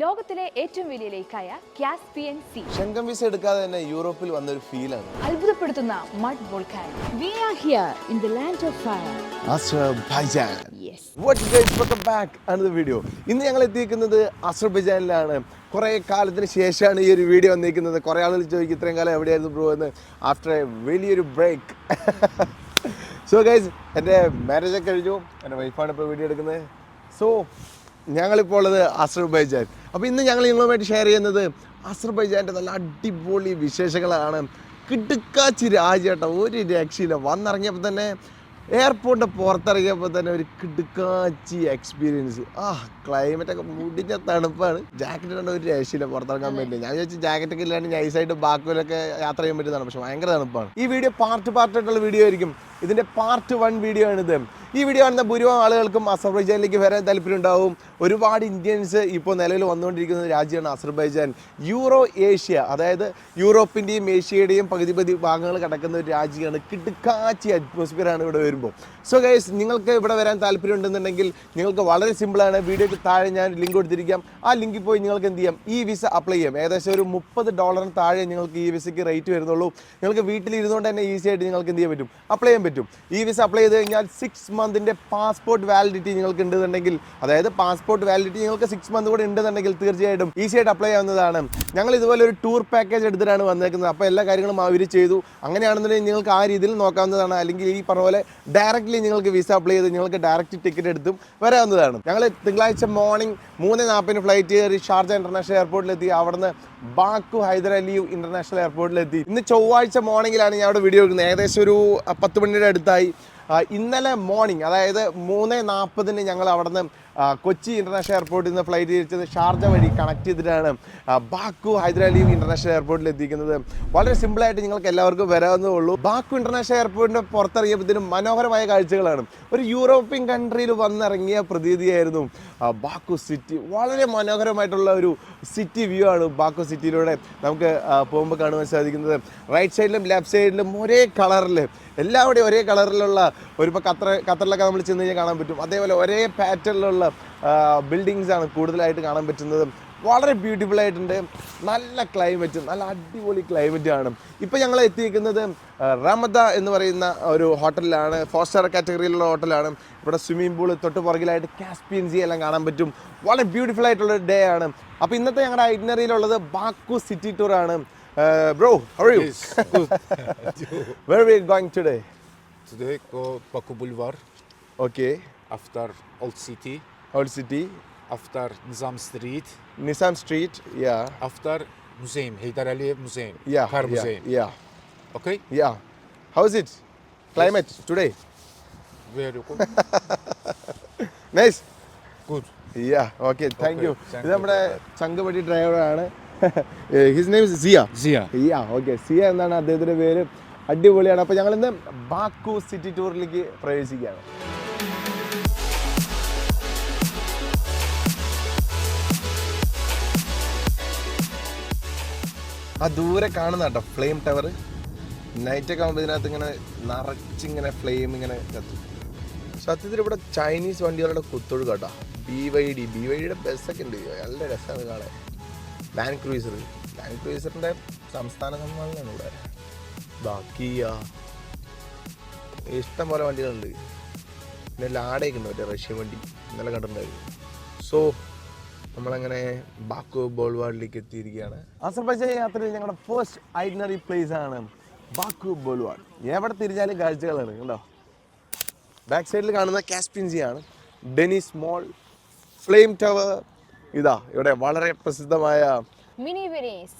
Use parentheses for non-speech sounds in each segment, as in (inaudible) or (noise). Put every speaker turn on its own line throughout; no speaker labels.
ലോകത്തിലെ ഏറ്റവും വലിയ ലേക്കായ കാസ്പിയൻ സി.
ശംഖം വിസ എടുക്കാതെ തന്നെ യൂറോപ്പിൽ വന്ന വന്നൊരു ഫീലാണ്.
അത്ഭുതപ്പെടുത്തുന്ന mud volcano we are here in the land of fire
Azerbaijan.
Yes
what you guys welcome back another video ഇന്ന് ഞങ്ങൾ എത്തിയിരിക്കുന്നത് അസർബൈജാനിലാണ്. കുറേ കാലത്തിന് ശേഷമാണ് ഈ ഒരു വീഡിയോ വന്നിരിക്കുന്നത്. കുറേ ആളുകൾ ചോദിക്കും ഇത്രയും കാലം എവിടെയായിരുന്നു ബ്രോ എന്ന്. ആഫ്റ്റർ എ വലിയൊരു ബ്രേക്ക് സോ ഗൈസ് എന്റെ മാരേജ് ഒക്കെ കഴിഞ്ഞു. എന്റെ വൈഫാണ് ഇപ്പോൾ വീഡിയോ എടുക്കുന്നത്. സോ ഞങ്ങളിപ്പോൾ ഉള്ളത് അസർബൈജാൻ. അപ്പോൾ ഇന്ന് ഞങ്ങൾ നിങ്ങളുമായിട്ട് ഷെയർ ചെയ്യുന്നത് അസർബൈജാന്റെ നല്ല അടിപൊളി വിശേഷങ്ങളാണ്. കിടുക്കാച്ചി രാജ്യട്ടോ ഒരു രക്ഷയില്ല. വന്നിറങ്ങിയപ്പോൾ തന്നെ എയർപോർട്ടിന്റെ പുറത്തിറങ്ങിയപ്പോൾ തന്നെ ഒരു കിടുക്കാച്ചി എക്സ്പീരിയൻസ് ആ ക്ലൈമറ്റ് ഒക്കെ മുടിഞ്ഞ തണുപ്പാണ്. ജാക്കറ്റ് ഇടേണ്ട ഒരു രക്ഷയില്ല പുറത്തിറങ്ങാൻ പറ്റില്ല ഞാൻ വിചാരിച്ചു ജാക്കറ്റ് ഒക്കെ ഇല്ലാണ്ട് നൈസായിട്ട് ബാക്കുവിലൊക്കെ യാത്ര ചെയ്യാൻ പറ്റുന്നതാണ്. പക്ഷെ ഭയങ്കര തണുപ്പാണ്. ഈ വീഡിയോ പാർട്ട് പാർട്ട് ആയിട്ടുള്ള വീഡിയോ ആയിരിക്കും. ഇതിന്റെ പാർട്ട് വൺ വീഡിയോ ആണിത്. ഈ വീഡിയോ കാണുന്ന ഭൂരിഭാഗം ആളുകൾക്കും അസർബൈജാനിലേക്ക് വരാൻ താല്പര്യം ഉണ്ടാവും ഒരുപാട് ഇന്ത്യൻസ് ഇപ്പോൾ നിലവിൽ വന്നുകൊണ്ടിരിക്കുന്ന രാജ്യമാണ് അസർബൈജാൻ യൂറോ ഏഷ്യ അതായത് യൂറോപ്പിന്റെയും ഏഷ്യയുടെയും പകുതി പകുതി ഭാഗങ്ങൾ കിടക്കുന്ന ഒരു രാജ്യമാണ്. കിടുക്കാച്ചി അറ്റ്മോസ്ഫിയർ ആണ് ഇവിടെ വരുമ്പോൾ സോ ഗൈസ് നിങ്ങൾക്ക് ഇവിടെ വരാൻ താല്പര്യം ഉണ്ടെന്നുണ്ടെങ്കിൽ നിങ്ങൾക്ക് വളരെ സിമ്പിളാണ് വീഡിയോയ്ക്ക് താഴെ ഞാൻ ലിങ്ക് കൊടുത്തിരിക്കാം. ആ ലിങ്കിൽ പോയി നിങ്ങൾക്ക് എന്ത് ചെയ്യാം? ഈ വിസ അപ്ലൈ ചെയ്യാം. ഏകദേശം ഒരു മുപ്പത് ഡോളറിന് താഴെ നിങ്ങൾക്ക് ഈ വിസയ്ക്ക് റേറ്റ് വരുന്നുള്ളൂ. നിങ്ങൾക്ക് വീട്ടിലിരുന്നുകൊണ്ട് തന്നെ ഈസി ആയിട്ട് നിങ്ങൾക്ക് എന്ത് ചെയ്യാൻ പറ്റും? അപ്ലൈ ചെയ്യാൻ പറ്റും. ഈ വിസ അപ്ലൈ ചെയ്ത് കഴിഞ്ഞാൽ സിക്സ് മന്തിന്റെ പാസ്പോർട്ട് വാലിഡിറ്റി നിങ്ങൾക്ക് ഉണ്ടെന്നുണ്ടെങ്കിൽ അതായത് പാസ്പോർട്ട് വാലിഡിറ്റി നിങ്ങൾക്ക് സിക്സ് മന്ത് കൂടെ ഉണ്ടെന്നുണ്ടെങ്കിൽ തീർച്ചയായിട്ടും ഈസി ആയിട്ട് അപ്ലൈ ചെയ്യാവുന്നതാണ്. ഞങ്ങൾ ഇതുപോലെ ഒരു ടൂർ പാക്കേജ് എടുത്തിട്ടാണ് വന്നേക്കുന്നത്. അപ്പോൾ എല്ലാ കാര്യങ്ങളും അവർ ചെയ്തു. അങ്ങനെയാണെന്നുണ്ടെങ്കിൽ നിങ്ങൾക്ക് ആ രീതിയിൽ നോക്കാവുന്നതാണ്. അല്ലെങ്കിൽ ഈ പറഞ്ഞ പോലെ ഡയറക്റ്റ്ലി നിങ്ങൾക്ക് വിസ അപ്ലൈ ചെയ്ത് നിങ്ങൾക്ക് ഡയറക്റ്റ് ടിക്കറ്റ് എടുത്തും വരാവുന്നതാണ്. ഞങ്ങൾ തിങ്കളാഴ്ച മോർണിംഗ് മൂന്ന് നാൽപ്പതിന് ഫ്ലൈറ്റ് കയറി ഷാർജ ഇന്റർനാഷണൽ എയർപോർട്ടിലെത്തി അവിടുന്ന് ബാക്കു ഹൈദർ അലിയു ഇന്റർനാഷണൽ എയർപോർട്ടിലെത്തി ഇന്ന് ചൊവ്വാഴ്ച മോർണിംഗിലാണ് ഞാൻ അവിടെ വീഡിയോ എടുക്കുന്നത്. ഏകദേശം ഒരു പത്ത് മണിയുടെ അടുത്തായി. ഇന്നലെ മോർണിംഗ് അതായത് മൂന്ന് നാൽപ്പതിന് ഞങ്ങൾ അവിടെ നിന്ന് കൊച്ചി ഇന്റർനാഷണൽ എയർപോർട്ടിൽ നിന്ന് ഫ്ലൈറ്റ് തിരിച്ചത് ഷാർജ വഴി കണക്ട് ചെയ്തിട്ടാണ് ബാക്കു ഹൈദരാലി ഇന്റർനാഷണൽ എയർപോർട്ടിൽ എത്തിക്കുന്നത്. വളരെ സിമ്പിളായിട്ട് നിങ്ങൾക്ക് എല്ലാവർക്കും വരാവുന്നേ ഉള്ളൂ. ബാക്കു ഇന്റർനാഷണൽ എയർപോർട്ടിന്റെ പുറത്തിറങ്ങിയപ്പോഴത്തേനും മനോഹരമായ കാഴ്ചകളാണ്. ഒരു യൂറോപ്യൻ കൺട്രിയിൽ വന്നിറങ്ങിയ പ്രതീതിയായിരുന്നു ബാക്കു സിറ്റി വളരെ മനോഹരമായിട്ടുള്ള ഒരു സിറ്റി വ്യൂ ആണ് ബാക്കു സിറ്റിയിലൂടെ നമുക്ക് പോകുമ്പോൾ കാണുവാൻ സാധിക്കുന്നത്. റൈറ്റ് സൈഡിലും ലെഫ്റ്റ് സൈഡിലും ഒരേ കളറിൽ എല്ലാവിടെയും ഒരേ കളറിലുള്ള ഒരു ഇപ്പോൾ ഖത്തർ ഖത്തറിലൊക്കെ നമ്മൾ ചെന്ന് കഴിഞ്ഞാൽ കാണാൻ പറ്റും. അതേപോലെ ഒരേ പാറ്റേണിലുള്ള ബിൽഡിങ്സ് ആണ് കൂടുതലായിട്ട് കാണാൻ പറ്റുന്നത്. വളരെ ബ്യൂട്ടിഫുൾ ആയിട്ടുണ്ട്. നല്ല ക്ലൈമറ്റ് നല്ല അടിപൊളി ക്ലൈമറ്റ് ആണ്. ഇപ്പോൾ ഞങ്ങൾ എത്തിയിരിക്കുന്നത് റമദ എന്ന് പറയുന്ന ഒരു ഹോട്ടലിലാണ്. ഫോർ സ്റ്റാർ കാറ്റഗറിയിലുള്ള ഹോട്ടലാണ്. ഇവിടെ സ്വിമ്മിംഗ് പൂൾ തൊട്ട് പുറകിലായിട്ട് കാസ്പിയൻ സി എല്ലാം കാണാൻ പറ്റും. വളരെ ബ്യൂട്ടിഫുൾ ആയിട്ടുള്ള ഡേ ആണ്. അപ്പോൾ ഇന്നത്തെ ഞങ്ങളുടെ ഐറ്റിനറിയിലുള്ളത് ബാക്കു സിറ്റി ടൂർ ആണ്. Bro how you
Yes, good. (laughs)
Where are we going today?
Today go Baku Boulevard,
Okay.
after Old City,
Old City,
after Nizam Street,
Nissan Street. Yeah.
after Museum, Heydar Aliyev Museum,
Yeah.
Car
yeah,
Museum.
Yeah.
Okay,
Yeah. How is it? Climate today?
very good. (laughs)
Nice.
good.
Yeah. Okay. Thank
Okay,
you.
thank
ഇത്
you.
നമ്മുടെ ചങ്കപടി ഡ്രൈവറാണ് his name Zia
Zia.
Zia okay Zia എന്നാണ് അദ്ദേഹത്തിന്റെ പേര്. അടിപൊളിയാണ്. അപ്പോൾ ഞങ്ങൾ ഇന്ന് ബാക്കു സിറ്റി ടൂറിലേക്ക് പ്രവേശിക്കുകയാണ്. ആ ദൂരെ കാണുന്ന കേട്ടോ ഫ്ലെയിം ടവർ നൈറ്റ് ഒക്കെ ആകുമ്പോൾ ഇതിനകത്ത് ഇങ്ങനെ നിറച്ചിങ്ങനെ ഫ്ലെയിം ഇങ്ങനെ കത്തും. സത്യത്തിൽ ഇവിടെ ചൈനീസ് വണ്ടികളുടെ കുത്തൊഴുക്ക് കേട്ടോ. B Y D B Y ഡിയുടെ ബസ്സൊക്കെ ഉണ്ട്. നല്ല രസമാണ് കാണാൻ. ലാൻഡ് ക്രൂയിസർ ലാൻഡ് ക്രൂയിസറിന്റെ സംസ്ഥാന സമ്മാനമാണ് ഇവിടെ. ബാക്കി ഇഷ്ടം പോലെ വണ്ടികളുണ്ട്. പിന്നെ ലാഡയൊക്കെ ഉണ്ട് മറ്റേ റഷ്യൻ വണ്ടി. ഇന്നലെ കണ്ടിട്ടുണ്ടായിരുന്നു. സോ നമ്മളങ്ങനെ ബാക്കു ബോൾവാർഡിലേക്ക് എത്തിയിരിക്കുകയാണ്. അസർബൈജാൻ യാത്രയിൽ ഞങ്ങളുടെ ഫസ്റ്റ് ഐറ്റിനറി പ്ലേസ് ആണ് ബാക്കു ബോൾവാർഡ്. എവിടെ തിരിഞ്ഞാലും കാഴ്ചകളാണ് കണ്ടോ? ബാക്ക് സൈഡിൽ കാണുന്ന കാസ്പിൻസിയാണ് ഡെനിസ് മോൾ ഫ്ലെയിം ടവർ ഇതാ ഇവിടെ വളരെ പ്രസിദ്ധമായ
മിനി വെനീസ്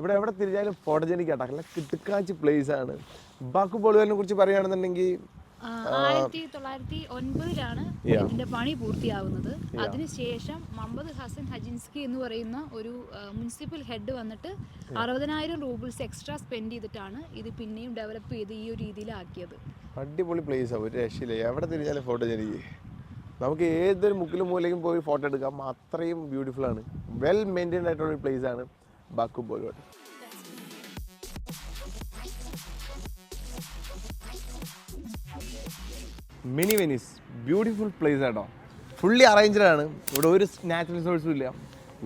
ഇവിടെ എവിടെ തിരിഞ്ഞാലും ഫോട്ടോജനിക് ആട്ടോ. നല്ല കിട്ടുക്കാച്ച് പ്ലേസ് ആണ്. ബാക്കു ബോളുവിനെ കുറിച്ച് പറയുകയാണെന്നുണ്ടെങ്കിൽ
ആയിരത്തി തൊള്ളായിരത്തി ഒൻപതിലാണ് ഇതിന്റെ പണി പൂർത്തിയാവുന്നത്. അതിനുശേഷം മമ്പദ് ഹസൻ ഹജിൻസ്കി എന്ന് പറയുന്ന ഒരു മുനിസിപ്പൽ ഹെഡ് വന്നിട്ട് അറുപതിനായിരം റൂബിൾസ് എക്സ്ട്രാ സ്പെൻഡ് ചെയ്തിട്ടാണ് ഇത് പിന്നെയും ഡെവലപ്പ് ചെയ്ത് ഈ ഒരു രീതിയിലാക്കിയത്.
അടിപൊളി പ്ലേസ് ആണ് ഒരു രക്ഷയില്ല. എവിടെ തിരിഞ്ഞാലും ഫോട്ടോജനിക് നമുക്ക് ഏതൊരു മുക്കിലും മൂലയ്ക്കും പോയി ഫോട്ടോ എടുക്കാം. അത്രയും ബ്യൂട്ടിഫുൾ ആണ്. വെൽ മെയിന്റൈൻഡ് ആയിട്ടുള്ള ഒരു പ്ലേസ് ആണ് Baku boulevard mini Venice beautiful place ആട്ടോ. ഫുള്ളി അറേഞ്ച്ഡ് ആണ്. ഇവിടെ ഒരു നാച്ചുറൽ റിസോഴ്സും ഇല്ല.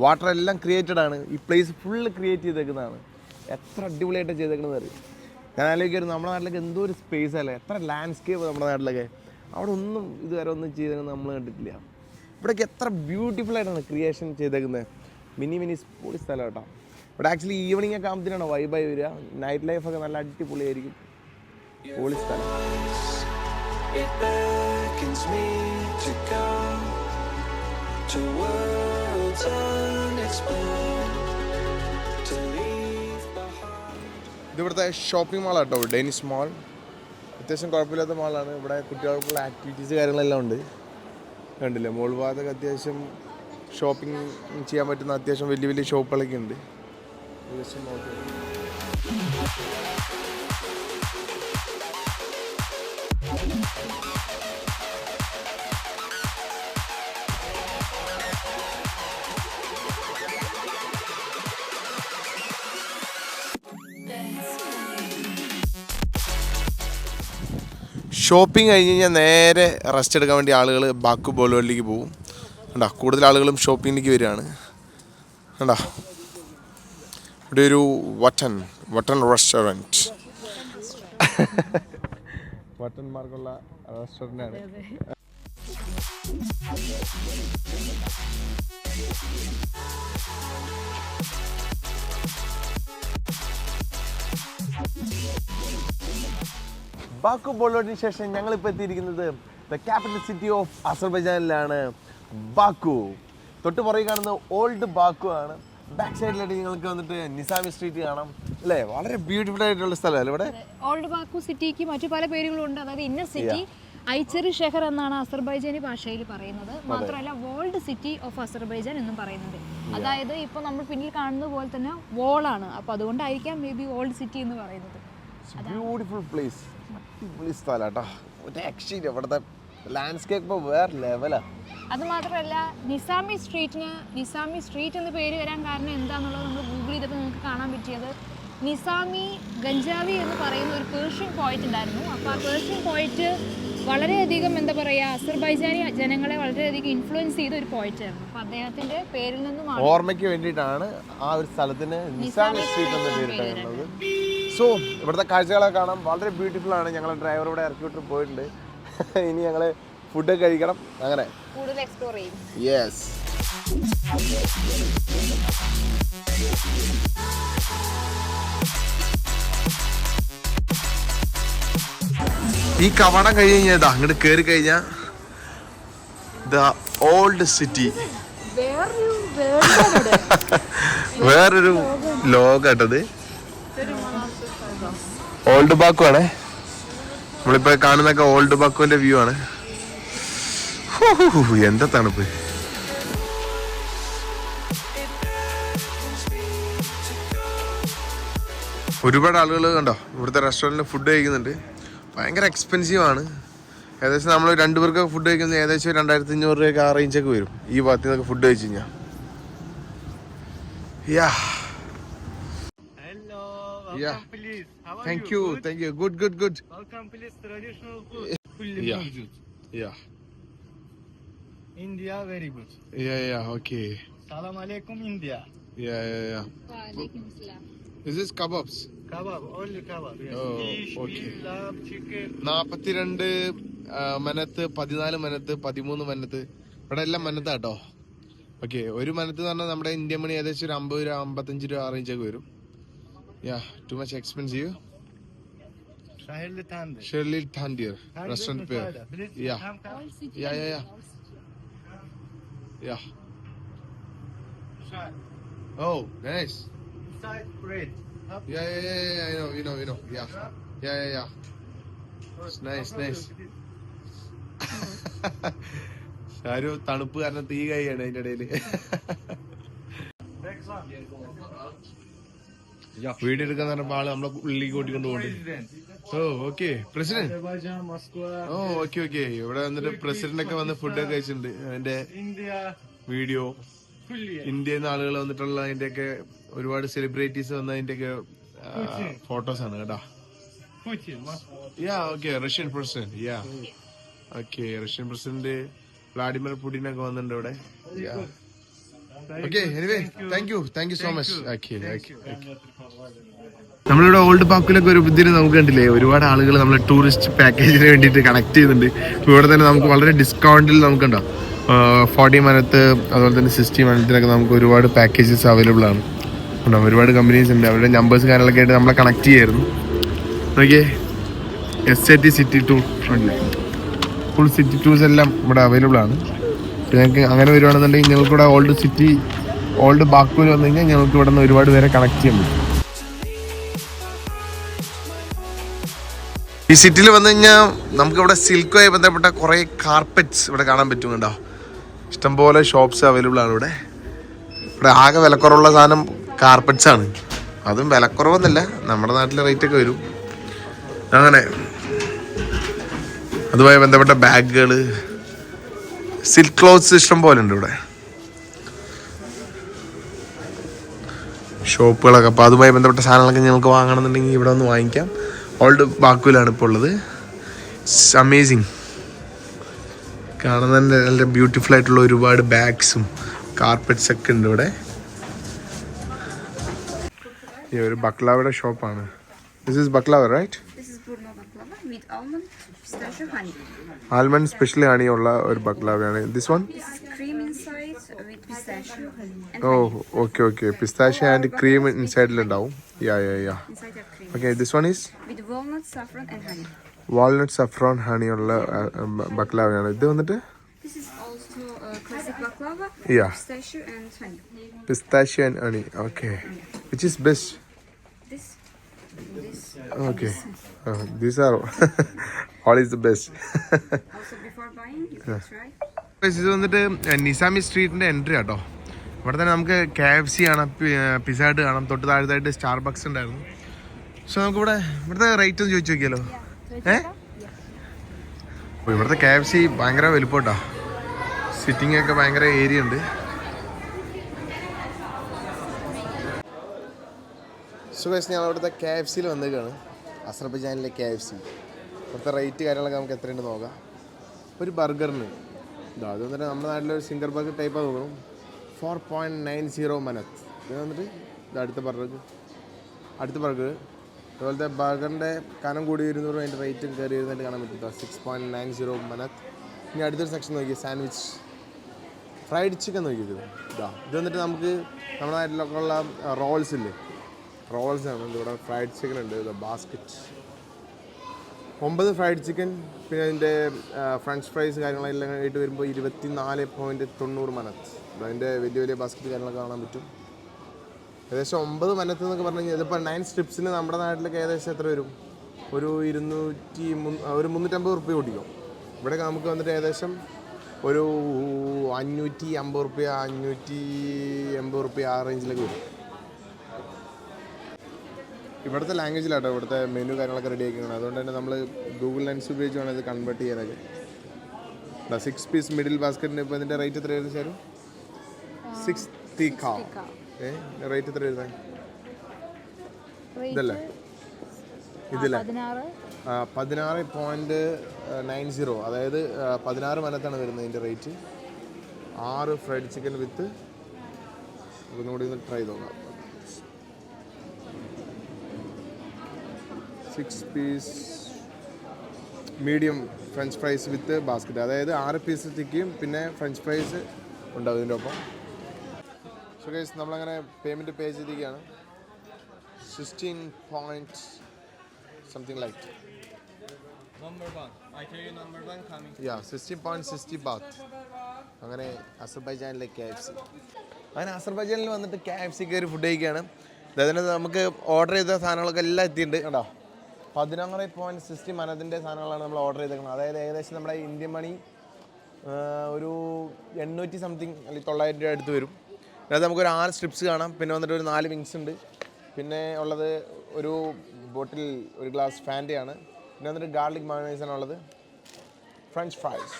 വാട്ടർ എല്ലാം ക്രിയേറ്റഡ് ആണ്. ഈ പ്ലേസ് ഫുള്ള് ക്രിയേറ്റ് ചെയ്തേക്കുന്നതാണ്. എത്ര അടിപൊളിയായിട്ട് ചെയ്തേക്കുന്നത് അറിയാം? ഞാൻ ആലോചിക്കായിരുന്നു നമ്മുടെ നാട്ടിലൊക്കെ എന്തോ ഒരു സ്പേസ് അല്ലേ? എത്ര ലാൻഡ്സ്കേപ്പ് നമ്മുടെ നാട്ടിലൊക്കെ? അവിടെ ഒന്നും ഇതുവരെ ഒന്നും ചെയ്തേക്കുന്നത് നമ്മൾ കണ്ടിട്ടില്ല. ഇവിടേക്ക് എത്ര ബ്യൂട്ടിഫുൾ ആയിട്ടാണ് ക്രിയേഷൻ ചെയ്തേക്കുന്നത് മിനി മിനി പൊളി സ്ഥലം കേട്ടോ. ഇവിടെ ആക്ച്വലി ഈവനിങ് ഒക്കെ ആകുമ്പോഴത്തേനാണ് വൈബായി വരിക? നൈറ്റ് ലൈഫൊക്കെ നല്ല അടിപൊളിയായിരിക്കും. പൊളി സ്ഥലം. ഇതിവിടുത്തെ ഷോപ്പിംഗ് മാളാണ് കേട്ടോ ഡെനിസ് മാൾ അത്യാവശ്യം കുഴപ്പമില്ലാത്ത മാളാണ്. ഇവിടെ കുട്ടികൾക്കുള്ള ആക്ടിവിറ്റീസ് കാര്യങ്ങളെല്ലാം ഉണ്ട്. കണ്ടില്ലേ? മോൾ ഭാഗത്തൊക്കെ അത്യാവശ്യം ഷോപ്പിംഗ് ചെയ്യാൻ പറ്റുന്ന അത്യാവശ്യം വലിയ വലിയ ഷോപ്പുകളൊക്കെ ഉണ്ട്. ജസ്റ്റ് ഷോപ്പിംഗ് കഴിഞ്ഞ് കഴിഞ്ഞാൽ നേരെ റെസ്റ്റ് എടുക്കാൻ വേണ്ടി ആളുകൾ ബാക്ക് ബോളുകളിലേക്ക് പോകും കണ്ടോ കൂടുതൽ ആളുകളും ഷോപ്പിങ്ങിലേക്ക് വരികയാണ്. കണ്ടോ ഇവിടെ ഒരു വട്ടൻ വട്ടൻ റെസ്റ്റോറന്റ് വട്ടന്മാർക്കുള്ള റെസ്റ്റോറന്റ് ആണ്. ബാക്കു ബോളോടിന് ശേഷം ഞങ്ങൾ ഇപ്പോൾ എത്തിയിരിക്കുന്നത് ദ ക്യാപിറ്റൽ സിറ്റി ഓഫ് അസർബൈജാനിലാണ്. ബാക്കു. തൊട്ട് പുറകെ കാണുന്നത് ഓൾഡ് ബാക്കു ആണ്. ബാക്ക് സൈഡിലായിട്ട് നിങ്ങൾക്ക് വന്നിട്ട് നിസാമി സ്ട്രീറ്റ് കാണാം. അല്ലേ? വളരെ ബ്യൂട്ടിഫുൾ ആയിട്ടുള്ള സ്ഥലമല്ലേ ഇവിടെ?
ഓൾഡ് ബാക്കു സിറ്റിക്ക് മറ്റു പല പേരുകളും ഉണ്ട്. അതായത് ഇന്നർ സിറ്റി ഐച്ചറി ഷെഹർ എന്നാണ് അസർബൈജാനി ഭാഷയിൽ പറയുന്നത്. മാത്രമല്ല വേൾഡ് സിറ്റി ഓഫ് അസർബൈജാൻ എന്നും പറയുന്നുണ്ട്. അതായത് ഇപ്പോൾ നമ്മൾ പിന്നിൽ കാണുന്നത് പോലെ തന്നെ വോളാണ് അപ്പോൾ അതുകൊണ്ടായിരിക്കാം മേ ബി ഓൾഡ് സിറ്റി എന്ന് പറയുന്നത്.
ബ്യൂട്ടിഫുൾ പ്ലേസ് അടിപൊളി സ്ഥലം കേട്ടോ രക്ഷയില്ല. ഇവിടുത്തെ ലാൻഡ്സ്കേപ്പ് ഇപ്പോൾ വേറെ ലെവലാ
അത് മാത്രമല്ല നിസാമി സ്ട്രീറ്റിന് നിസാമി സ്ട്രീറ്റ് എന്ന് പേര് വരാൻ കാരണം എന്താണെന്നുള്ളത് നമ്മൾ ഗൂഗിൾ ചെയ്തപ്പോൾ നിങ്ങൾക്ക് കാണാൻ പറ്റിയത്. നിസാമി ഗഞ്ചാവി എന്ന് പറയുന്ന ഒരു പേർഷ്യൻ പോയിന്റ് ഉണ്ടായിരുന്നു. അപ്പോൾ ആ പേർഷ്യൻ പോയിന്റ് വളരെയധികം എന്താ പറയുക അസർബൈജാനി ജനങ്ങളെ വളരെയധികം ഇൻഫ്ലുവൻസ് ചെയ്ത ഒരു പോയിന്റ് ആയിരുന്നു. അപ്പോൾ അദ്ദേഹത്തിന്റെ പേരിൽ നിന്നും
ഓർമ്മയ്ക്ക് വേണ്ടിയിട്ടാണ് ആ ഒരു സ്ഥലത്തിന് നിസാമി സ്ട്രീറ്റ് എന്ന് പേരിട്ടുള്ളത് സോ ഇവിടുത്തെ കാഴ്ചകളൊക്കെ കാണാം വളരെ ബ്യൂട്ടിഫുൾ ആണ്. ഞങ്ങൾ ഡ്രൈവർ ഇവിടെ ഇറക്കി വിട്ട് പോയിട്ടുണ്ട്. (laughs) ഇനി ഞങ്ങൾ ഫുഡ് കഴിക്കണം. അങ്ങനെ.
കൂടുതൽ എക്സ്പ്ലോർ ചെയ്യും.
യെസ് ഈ കവാടം കഴിഞ്ഞ് കഴിഞ്ഞാൽ ഇതാ അങ്ങോട്ട് കയറി കഴിഞ്ഞാൽ ദ ഓൾഡ് സിറ്റി വേറൊരു (laughs) ലോകട്ടത് ഓൾഡ് ബാക്കു ആണേ. നമ്മളിപ്പോ കാണുന്നൊക്കെ ഓൾഡ് ബാക്കുവിന്റെ വ്യൂ ആണ്. എന്താ തണുപ്പ്? ഒരുപാട് ആളുകൾ കണ്ടോ ഇവിടുത്തെ റെസ്റ്റോറന്റിൽ ഫുഡ് കഴിക്കുന്നുണ്ട്. ഭയങ്കര എക്സ്പെൻസീവ് ആണ്. ഏകദേശം നമ്മൾ രണ്ടുപേർക്ക് ഫുഡ് കഴിക്കുന്നത് ഏകദേശം രണ്ടായിരത്തി അഞ്ഞൂറ് രൂപയൊക്കെ ആ റേഞ്ചൊക്കെ വരും. ഈ ഭാഗത്തു നിന്നൊക്കെ ഫുഡ് കഴിച്ചു കഴിഞ്ഞാൽ യാ.
Hello,
Yeah.
please. How are
Thank
you?
you.
Good?
Thank you. Good, good, good.
Welcome please, traditional food. Fully
Yeah.
mevcut.
Yeah
India very good.
Yeah, yeah. Okay.
Salam alaikum India.
Yeah, yeah, yeah. Yeah salam. Is this kebabs?
Kebab, only kebab. Yes.
Oh,
Fish,
okay.
beef, lamb, chicken.
നാപ്പത്തിരണ്ട് ആ, മനത്ത് പതിനാല് മനത്ത് പതിമൂന്ന് മനത്ത് ഇവിടെ എല്ലാം മനത്താ കേട്ടോ okay ഒരു മനത്ത് എന്ന് പറഞ്ഞാൽ നമ്മുടെ ഇന്ത്യൻ മണി ഏകദേശം ഒരു അമ്പത് രൂപ അമ്പത്തഞ്ച് രൂപ ആ റേഞ്ചൊക്കെ വരും Yeah too much expensive
Sahil Tandır.
Shirley tandir
Tandır
restaurant പേർ
Müsaade. Please
Yeah.
come, come.
Yeah yeah yeah yeah
Inside.
Oh nice
Inside bread. Up.
Yeah yeah yeah yeah I know you know you know yeah yeah yeah yeah nice nice (laughs) ഷാരു തണുപ്പ് കാരണം തീ കൈയാണ് അതിന്റെ ഇടയില്
Next one.
Video എടുക്കാൻ പറഞ്ഞപ്പോ ആൾ നമ്മളെ ഉള്ളിലേക്ക് കൂട്ടിക്കൊണ്ട് പോകുന്നുണ്ട് oh okay.
President
oh okay okay. ഇവിടെ വന്നിട്ട് പ്രസിഡന്റ് ഒക്കെ വന്ന് ഫുഡ് ഒക്കെ കഴിച്ചിട്ടുണ്ട്. അതിന്റെ വീഡിയോ. ഇന്ത്യയിൽ നിന്ന് ആളുകൾ വന്നിട്ടുള്ള അതിന്റെ ഒക്കെ ഒരുപാട് സെലിബ്രിറ്റീസ് വന്ന അതിന്റെ ഒക്കെ ഫോട്ടോസ് ആണ് കേട്ടാ. Yeah okay Russian president yeah okay Russian president Vladimir Putin ഒക്കെ വന്നിട്ടുണ്ട് ഇവിടെ. Yeah okay anyway thank you thank you so much നമ്മളിവിടെ ഓൾഡ് പാർക്കിലൊക്കെ ഒരു ഇതിന് നമുക്ക് കണ്ടില്ലേ? ഒരുപാട് ആളുകൾ നമ്മൾ ടൂറിസ്റ്റ് പാക്കേജിന് വേണ്ടിയിട്ട് കണക്ട് ചെയ്യുന്നുണ്ട്. ഇവിടെ തന്നെ നമുക്ക് വളരെ ഡിസ്കൗണ്ടിൽ നമുക്കുണ്ടോ? ഫോർട്ടി മനത്ത് അതുപോലെ തന്നെ സിക്സ്റ്റി മനത്തിനൊക്കെ നമുക്ക് ഒരുപാട് പാക്കേജസ് അവൈലബിൾ ആണ്. ഉണ്ടാവും ഒരുപാട് കമ്പനീസ് ഉണ്ട്. അവരുടെ നമ്പേഴ്സ് കാര്യങ്ങളൊക്കെ ആയിട്ട് നമ്മളെ കണക്ട് ചെയ്യായിരുന്നു. നോക്കിയേ S A T city tour full city tours എല്ലാം ഇവിടെ അവൈലബിൾ ആണ്. ഞങ്ങൾക്ക് അങ്ങനെ വരുവാണെന്നുണ്ടെങ്കിൽ ഞങ്ങൾക്ക് ഇവിടെ ഓൾഡ് സിറ്റി ഓൾഡ് ബാക്കൂർ വന്നു കഴിഞ്ഞാൽ ഞങ്ങൾക്ക് ഇവിടെ നിന്ന് ഒരുപാട് പേരെ കണക്ട് ചെയ്യാൻ പറ്റും. ഈ സിറ്റിയിൽ വന്നു കഴിഞ്ഞാൽ നമുക്കിവിടെ സിൽക്കുമായി ബന്ധപ്പെട്ട കുറേ കാർപ്പറ്റ്സ് ഇവിടെ കാണാൻ പറ്റും കേട്ടോ ഇഷ്ടംപോലെ ഷോപ്സ് അവൈലബിൾ ആണ് ഇവിടെ. ഇവിടെ ആകെ വിലക്കുറവുള്ള സാധനം കാർപ്പറ്റ്സ് ആണ്. അതും വിലക്കുറവൊന്നുമില്ല നമ്മുടെ നാട്ടിലെ റേറ്റ് ഒക്കെ വരും. അങ്ങനെ. അതുമായി ബന്ധപ്പെട്ട ബാഗുകൾ സിൽക്ക് ക്ലോത്ത് ഇഷ്ടം പോലെ ഉണ്ട് ഇവിടെ. ഷോപ്പുകളൊക്കെ അപ്പോൾ അതുമായി ബന്ധപ്പെട്ട സാധനങ്ങളൊക്കെ ഞങ്ങൾക്ക് വാങ്ങണമെന്നുണ്ടെങ്കിൽ ഇവിടെ ഒന്ന് വാങ്ങിക്കാം. ഓൾഡ് ബാക്കുവിലാണ് ഇപ്പോൾ ഉള്ളത്. അമേസിങ് കാണാൻ തന്നെ നല്ല ബ്യൂട്ടിഫുൾ ആയിട്ടുള്ള ഒരുപാട് ബാഗ്സും കാർപ്പറ്റ്സ് ഒക്കെ ഉണ്ട് ഇവിടെ. ഈ ഒരു ബക്ലാവയുടെ ഷോപ്പാണ്
this is baklava right baklava with almond, pistachio, honey.
Almond special ഹണിയുള്ള ഒരു ബക്ലാവയാണ് this one
This is cream inside with pistachio and
uh
honey.
Okay okay pistachio and cream ഇൻസൈഡിലുണ്ടാവും yeah yeah yeah
Inside the cream.
Okay this one is
With walnut, saffron and honey.
Walnut saffron ഹണിയുള്ള ബക്ലാവയാണ് ഇത് വന്നിട്ട്
This is uh, baklava, pistachio and honey.
Pistachio and honey okay which is best
This, this.
Okay these are all is the
Also before buying, you can try.
ഇത് വന്നിട്ട് Nizami സ്ട്രീറ്റിന്റെ entry ആട്ടോ. ഇവിടെ തന്നെ നമുക്ക് K F C കാണാം പിസായിട്ട് കാണാം തൊട്ട് താഴത്തായിട്ട് star ബക്സ് ഉണ്ടായിരുന്നു. സോ നമുക്കിവിടെ ഇവിടുത്തെ റേറ്റ് ഒന്ന് ചോദിച്ചു നോക്കിയാലോ? ഏ? അപ്പോൾ ഇവിടുത്തെ കെ എഫ് സി ഭയങ്കര വലുപ്പമുണ്ടോ സിറ്റിംഗ് ഒക്കെ ഭയങ്കര ഏരിയ ഉണ്ട്. സുഖേഷ് ഞാൻ അവിടുത്തെ കെ എഫ് സിയിൽ വന്നേക്കാണ് അസർബൈജാനിലെ കെ എഫ് സി ഇവിടുത്തെ റേറ്റ് കാര്യങ്ങളൊക്കെ നമുക്ക് എത്രയുണ്ട് നോക്കാം. ഒരു ബർഗറിന്. ഇതാ അത് വന്നിട്ട് നമ്മുടെ നാട്ടിലെ ഒരു സിംഗർ ബർഗർ ടൈപ്പാണ് തോന്നുന്നു. Four point nine zero manat. ഇത് വന്നിട്ട് ഇത് അടുത്ത ബർഗർ അടുത്ത ബർഗർ അതുപോലത്തെ ബർഗറിന്റെ കനം കൂടി ഇരുന്നൂറ് അതിന്റെ റേറ്റും കയറി വരുന്നതായിട്ട് കാണാൻ പറ്റും six point nine zero manat. ഇനി അടുത്തൊരു സെക്ഷൻ നോക്കി സാൻഡ്വിച്ച് ഫ്രൈഡ് ചിക്കൻ നോക്കിയത് ഇതാ. ഇത് വന്നിട്ട് നമുക്ക് നമ്മുടെ നാട്ടിലൊക്കെ ഉള്ള റോൾസ് ഇല്ലേ? റോൾസ് ആണ്. ഇവിടെ ഫ്രൈഡ് ചിക്കൻ ഉണ്ട്. ഇത് ബാസ്ക്കറ്റ് ഒമ്പത് ഫ്രൈഡ് ചിക്കൻ പിന്നെ അതിന്റെ ഫ്രഞ്ച് ഫ്രൈസ് കാര്യങ്ങളെല്ലാം ആയിട്ട് വരുമ്പോൾ ഇരുപത്തി നാല് പോയിന്റ് തൊണ്ണൂറ് മനത്ത്. അതിന്റെ വലിയ വലിയ ബാസ്ക്കറ്റ് കാര്യങ്ങളൊക്കെ കാണാൻ പറ്റും. ഏകദേശം ഒമ്പത് മനത്ത് എന്നൊക്കെ പറഞ്ഞു കഴിഞ്ഞാൽ ഇതിപ്പോൾ നയൻ സ്ട്രിപ്സിന് നമ്മുടെ നാട്ടിലൊക്കെ ഏകദേശം എത്ര വരും? ഒരു ഇരുന്നൂറ്റി ഒരു മുന്നൂറ്റമ്പത് റുപ്യ കൂടിക്കും ഇവിടെ നമുക്ക് വന്നിട്ട് ഏകദേശം ഒരു അഞ്ഞൂറ്റി അമ്പത് റുപ്യ അഞ്ഞൂറ്റി എൺപത് റുപ്യ ആ റേഞ്ചിലൊക്കെ വരും. ഇവിടുത്തെ ലാംഗ്വേജിലാട്ടോ ഇവിടുത്തെ മെനു കാര്യങ്ങളൊക്കെ റെഡി ആക്കിയാണ് അതുകൊണ്ട് തന്നെ നമ്മൾ ഗൂഗിൾ ലെൻസ് ഉപയോഗിച്ച് വേണം ഇത് കൺവേർട്ട് ചെയ്യാനൊക്കെ സിക്സ് പീസ് മിഡിൽ ബാസ്ക്കറ്റിന് ഇപ്പോൾ ഇതിന്റെ റേറ്റ് എത്ര ഏകദേശം സിക്സ് തീക്കാ ഏ റേറ്റ് എത്ര എഴുതാൻ ഇതല്ലേ? ഇതില്ലേ?
പതിനാറ്.
പോയിന്റ് നയൻ സീറോ അതായത് പതിനാറ് മനത്താണ് വരുന്നത് ഇതിന്റെ റേറ്റ് ആറ് ഫ്രൈഡ് ചിക്കൻ വിത്ത് ഒന്നുകൂടി ഒന്ന് ട്രൈ ചെയ്ത് നോക്കാം six piece medium French fries with basket. അതായത് ആറ് പീസ് ചിക്കിയും പിന്നെ ഫ്രഞ്ച് ഫ്രൈസ് ഉണ്ടാവും ഇതിന്റെ ഒപ്പം. സോ ഗൈസ് നമ്മളങ്ങനെ പേയ്മെന്റ് പേ ചെയ്തിരിക്കുകയാണ്.
Sixteen point something like.
Yeah sixteen point sixty Baat അങ്ങനെ അസർബൈജാനിലെ കെ എഫ് സി അങ്ങനെ അസർബൈജാനിൽ വന്നിട്ട് കെ എഫ് സി കയറി ഫുഡ് കഴിക്കുകയാണ്. അതായത് നമുക്ക് ഓർഡർ ചെയ്ത സാധനങ്ങളൊക്കെ എല്ലാം എത്തിയിട്ടുണ്ട്. കേട്ടോ പതിനാറ് പോയിന്റ് സിക്സ്റ്റി മനത്തിന്റെ സാധനങ്ങളാണ് നമ്മൾ ഓർഡർ ചെയ്തേക്കുന്നത്. അതായത് ഏകദേശം നമ്മുടെ ഇന്ത്യൻ മണി ഒരു എണ്ണൂറ്റി സംതിങ് അല്ലെങ്കിൽ തൊള്ളായിരം രൂപ അടുത്ത് വരും. അതായത് നമുക്കൊരു ആറ് സ്ട്രിപ്സ് കാണാം. പിന്നെ വന്നിട്ട് ഒരു നാല് വിങ്സ് ഉണ്ട്. പിന്നെ ഉള്ളത് ഒരു ബോട്ടിൽ ഒരു ഗ്ലാസ് ഫാന്റയാണ് പിന്നെ വന്നിട്ട് ഗാർലിക് മയോണൈസാണ് ഉള്ളത്. ഫ്രഞ്ച് ഫ്രൈസ്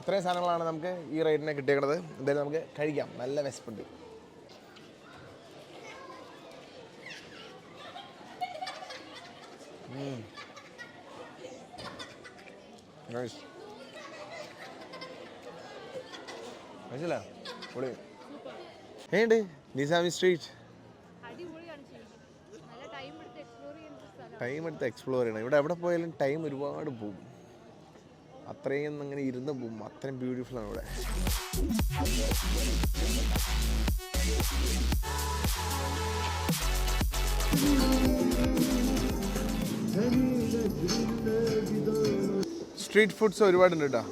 ഇത്രയും സാധനങ്ങളാണ് നമുക്ക് ഈ റേറ്റിനെ കിട്ടിയേക്കുന്നത് എന്തായാലും നമുക്ക് കഴിക്കാം. നല്ല വിശപ്പുണ്ട്. Nice. കഴിച്ചില്ലേ പൊളി.
And Nizami street? ടൈം എടുത്ത് എക്സ്പ്ലോർ
ചെയ്യണം. ഇവിടെ എവിടെ പോയാലും ടൈം ഒരുപാട് പോകും. അത്രയും അങ്ങനെ ഇരുന്ന് പോകും. അത്രയും ബ്യൂട്ടിഫുൾ ആണ് ഇവിടെ. സ്ട്രീറ്റ് ഫുഡ്സ് ഒരുപാടുണ്ട് കേട്ടോ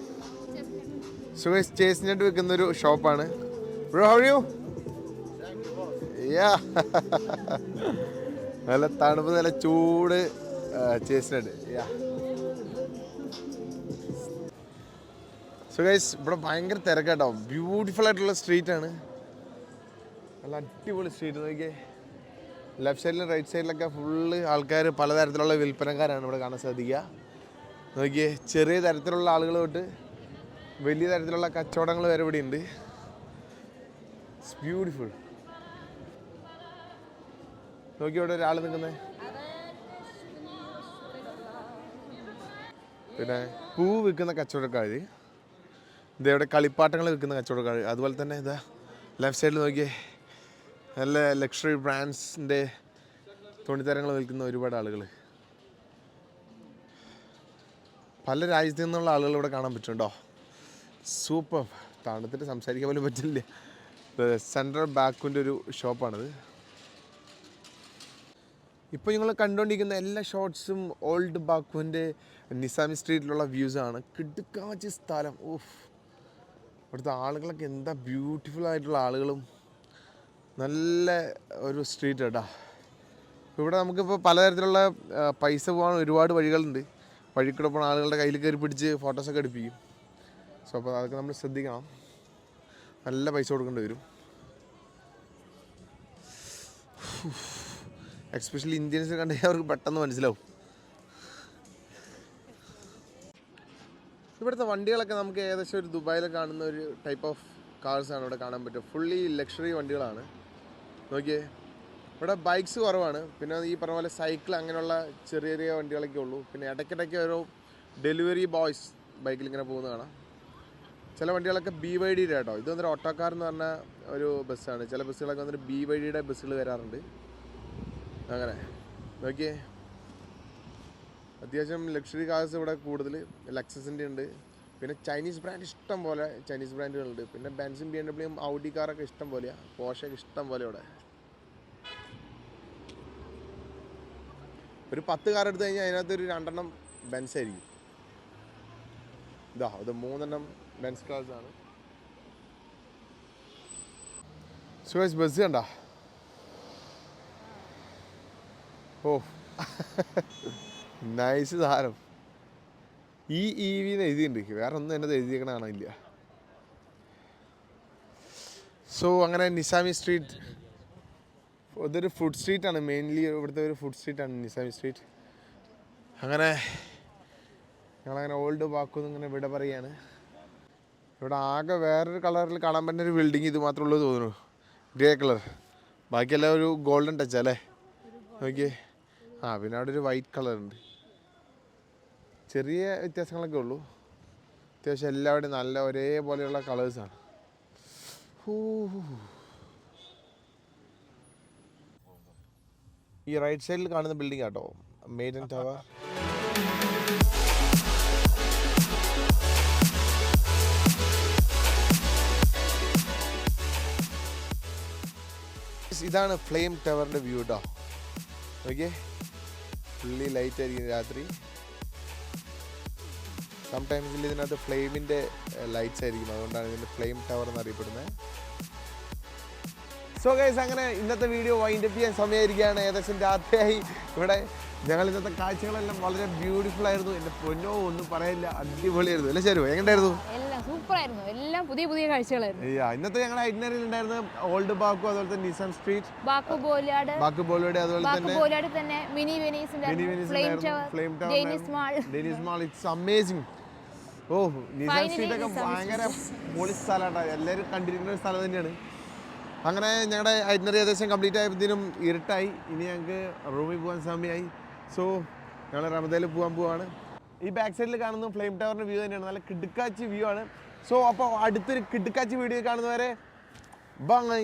സുഖേഷ് ചേസിനായിട്ട് വെക്കുന്ന ഒരു ഷോപ്പാണ് ബ്രോ ഹൗ യു യാ നല്ല തണുപ്പ് നല്ല ചൂട് ചേസിനുണ്ട് യാ സുഖേഷ് ഇവിടെ ഭയങ്കര തിരക്കാട്ടോ. ബ്യൂട്ടിഫുൾ ആയിട്ടുള്ള സ്ട്രീറ്റ് ആണ്. നല്ല അടിപൊളി സ്ട്രീറ്റ് നോക്കിയേ. ലെഫ്റ്റ് സൈഡിലും റൈറ്റ് സൈഡിലൊക്കെ ഫുള്ള് ആൾക്കാർ പലതരത്തിലുള്ള വിൽപ്പനക്കാരാണ് ഇവിടെ കാണാൻ സാധിക്കുക. നോക്കിയേ ചെറിയ തരത്തിലുള്ള ആളുകൾ തൊട്ട് വലിയ തരത്തിലുള്ള കച്ചവടങ്ങൾ വരെ ഇവിടെ ഉണ്ട്. ബ്യൂട്ടിഫുൾ നോക്കി ഇവിടെ ഒരാൾ നിൽക്കുന്നത് പിന്നെ പൂ വിൽക്കുന്ന കച്ചവടക്കാർ ഇതേവിടെ കളിപ്പാട്ടങ്ങൾ വിൽക്കുന്ന കച്ചവടക്കാർ അതുപോലെ തന്നെ ഇതാ ലെഫ്റ്റ് സൈഡിൽ നോക്കിയേ നല്ല ലക്ഷറി ബ്രാൻഡ്സിന്റെ തുണിത്തരങ്ങൾ വിൽക്കുന്ന ഒരുപാട് ആളുകൾ പല രാജ്യത്തു നിന്നുള്ള ആളുകൾ ഇവിടെ കാണാൻ പറ്റുന്നുണ്ടോ? സൂപ്പർ. തണുത്തിട്ട് സംസാരിക്കാൻ പോലും പറ്റില്ല. സെൻട്രൽ ബാക്കിന്റെ ഒരു ഷോപ്പാണിത് ഇപ്പോൾ നിങ്ങൾ കണ്ടുകൊണ്ടിരിക്കുന്ന എല്ലാ ഷോർട്സും ഓൾഡ് ബാക്കുവിന്റെ നിസാമി സ്ട്രീറ്റിലുള്ള വ്യൂസാണ് കിടുക്കാച്ചി സ്ഥലം. ഓഫ് ഇവിടുത്തെ ആളുകളൊക്കെ എന്താ ബ്യൂട്ടിഫുൾ ആയിട്ടുള്ള ആളുകളും നല്ല ഒരു സ്ട്രീറ്റ് കേട്ടോ ഇവിടെ നമുക്കിപ്പോൾ പലതരത്തിലുള്ള പൈസ പോകാൻ ഒരുപാട് വഴികളുണ്ട്. വഴിക്കൂടെ പോകുന്ന ആളുകളുടെ കയ്യിൽ കയറി പിടിച്ച് ഫോട്ടോസൊക്കെ എടുപ്പിക്കും. സോ അപ്പോൾ അതൊക്കെ നമ്മൾ ശ്രദ്ധിക്കണം. നല്ല പൈസ കൊടുക്കേണ്ടി വരും. എക്സ്പെഷ്യലി ഇന്ത്യൻസ് കണ്ടെങ്കിൽ അവർക്ക് പെട്ടെന്ന് മനസ്സിലാവും. ഇവിടുത്തെ വണ്ടികളൊക്കെ നമുക്ക് ഏകദേശം ഒരു ദുബായിൽ കാണുന്ന ഒരു ടൈപ്പ് ഓഫ് കാർസാണ് ഇവിടെ കാണാൻ പറ്റുക. ഫുള്ളി ലക്ഷറി വണ്ടികളാണ്. നോക്കിയേ. ഇവിടെ ബൈക്സ് കുറവാണ്. പിന്നെ ഈ പറഞ്ഞ പോലെ സൈക്കിൾ അങ്ങനെയുള്ള ചെറിയ ചെറിയ വണ്ടികളൊക്കെ ഉള്ളൂ. പിന്നെ ഇടയ്ക്കിടയ്ക്ക് ഓരോ ഡെലിവറി ബോയ്സ് ബൈക്കിൽ ഇങ്ങനെ പോകുന്ന കാണാം. ചില വണ്ടികളൊക്കെ ബി വൈ ഡിയുടെ കേട്ടോ. ഇത് വന്നിട്ട് ഓട്ടോക്കാർ എന്ന് പറഞ്ഞ ഒരു ബസ്സാണ് ചില ബസ്സുകളൊക്കെ വന്നിട്ട് ബി വൈ ഡിയുടെ ബസ്സുകൾ വരാറുണ്ട്. അങ്ങനെ. നോക്കിയേ. അത്യാവശ്യം ലക്ഷറി കാർസ് ഇവിടെ കൂടുതൽ ലക്സസിന്റെ ഉണ്ട്. പിന്നെ ചൈനീസ് ബ്രാൻഡ് ഇഷ്ടം പോലെ ചൈനീസ് ബ്രാൻഡുകളുണ്ട് പിന്നെ ബെൻസും ബി എം ഡബ്ല്യൂയും ഔഡി കാറൊക്കെ ഇഷ്ടം പോലെയാണ് പോഷൊക്കെ ഇഷ്ടം പോലെ ഇവിടെ. ഒരു പത്ത് കാർ എടുത്തു കഴിഞ്ഞാൽ അതിനകത്ത് ഒരു രണ്ടെണ്ണം ബെൻസ് ആയിരിക്കും. ഇതാ ഇത് മൂന്നെണ്ണം ബെൻസ് കാർസ് ആണ്. സുരേഷ് ബസ് കണ്ട? ഓ. (laughs) നൈസ് സാധനം. ഈ ഇ വി എന്ന് എഴുതിയിട്ടുണ്ട്. വേറെ ഒന്നും എന്നത് എഴുതിയേക്കണ കാണാനില്ല. സോ അങ്ങനെ നിസാമി സ്ട്രീറ്റ് ഇതൊരു ഫുഡ് സ്ട്രീറ്റ് ആണ്. മെയിൻലി ഇവിടുത്തെ ഒരു ഫുഡ് സ്ട്രീറ്റ് ആണ് നിസാമി സ്ട്രീറ്റ് അങ്ങനെ ഞങ്ങളങ്ങനെ ഓൾഡ് ബാക്കൊന്നും ഇങ്ങനെ വിട പറയാണ്. ഇവിടെ ആകെ വേറൊരു കളറിൽ കാണാൻ പറ്റുന്ന ഒരു ബിൽഡിംഗ് ഇത് മാത്രമേ ഉള്ളൂ തോന്നുന്നു. ഗ്രേ കളർ ബാക്കിയെല്ലാം ഒരു ഗോൾഡൻ ടച്ച് അല്ലേ? നോക്കിയേ. ആ പിന്നെ അവിടെ ഒരു വൈറ്റ് കളർ ഉണ്ട്. ചെറിയ വ്യത്യാസങ്ങളൊക്കെ ഉള്ളൂ. അത്യാവശ്യം എല്ലാവരുടെയും നല്ല ഒരേപോലെയുള്ള കളേഴ്സാണ് ഈ റൈറ്റ് സൈഡിൽ കാണുന്ന ബിൽഡിംഗ് ആട്ടോ. മെയ്ഡൻ ടവർ ഇതാണ് ഫ്ലെയിം ടവറിന്റെ വ്യൂ കേട്ടോ ഓക്കെ ഫുള്ളി ലൈറ്റ് ആയിരിക്കും രാത്രി. സംടൈംസിൽ ഇതിനകത്ത് ഫ്ലെയിമിന്റെ ലൈറ്റ്സ് ആയിരിക്കും. അതുകൊണ്ടാണ് ഇതിന്റെ ഫ്ലെയിം ടവർ എന്നറിയപ്പെടുന്നത്. സോ ഗൈസ് അങ്ങനെ ഇന്നത്തെ വീഡിയോ വൈൻഡപ്പ് ചെയ്യാൻ സമയമായിരിക്കുകയാണ്. ഏകദേശം രാത്രിയായി. ഇവിടെ ഞങ്ങൾ ഇന്നത്തെ കാഴ്ചകളെല്ലാം വളരെ ബ്യൂട്ടിഫുൾ ആയിരുന്നു. എന്റെ പൊന്നോ ഒന്നും പറയാനില്ല അടിപൊളിയായിരുന്നു. അല്ലേ ശരി എങ്ങനെയായിരുന്നു
ആയിരുന്നു. എല്ലാം പുതിയ പുതിയ കാഴ്ചകളായിരുന്നു.
ഇന്നത്തെ ഞങ്ങളുടെ ഐറ്റിനറിയിൽ ഉണ്ടായിരുന്ന ഓൾഡ് ബാക്കു അതുപോലെ തന്നെ Nizami
street Baku
boulevard Baku അതുപോലെ തന്നെ
ബോലാട് തന്നെ mini
Venice
mini
Venice flame
tower Deniz
mall Deniz mall it's amazing oh
Nizami
street ഒക്കെ ഭയങ്കര പൊളി സ്ഥലമാണ് എല്ലാവരും കണ്ടിരിക്കുന്ന ഒരു സ്ഥലം തന്നെയാണ്. അങ്ങനെ ഞങ്ങളുടെ ഐറ്റിനറി ഏകദേശം കംപ്ലീറ്റ് ആയപ്പോഴത്തേനും ഇരുട്ടായി. ഇനി ഞങ്ങൾക്ക് റൂമിൽ പോകാൻ സമയമായി സോ ഞങ്ങൾ റമദയിൽ പോകാൻ പോവാണ്. ഈ ബാക്ക് സൈഡിൽ കാണുന്ന ഫ്ലെയിം ടവറിന്റെ വ്യൂ തന്നെയാണ്. നല്ല കിടുക്കാച്ചി വ്യൂ ആണ്. സോ അപ്പോൾ അടുത്തൊരു കിടുക്കാച്ചി വീഡിയോ കാണുന്നവരെ ബൈ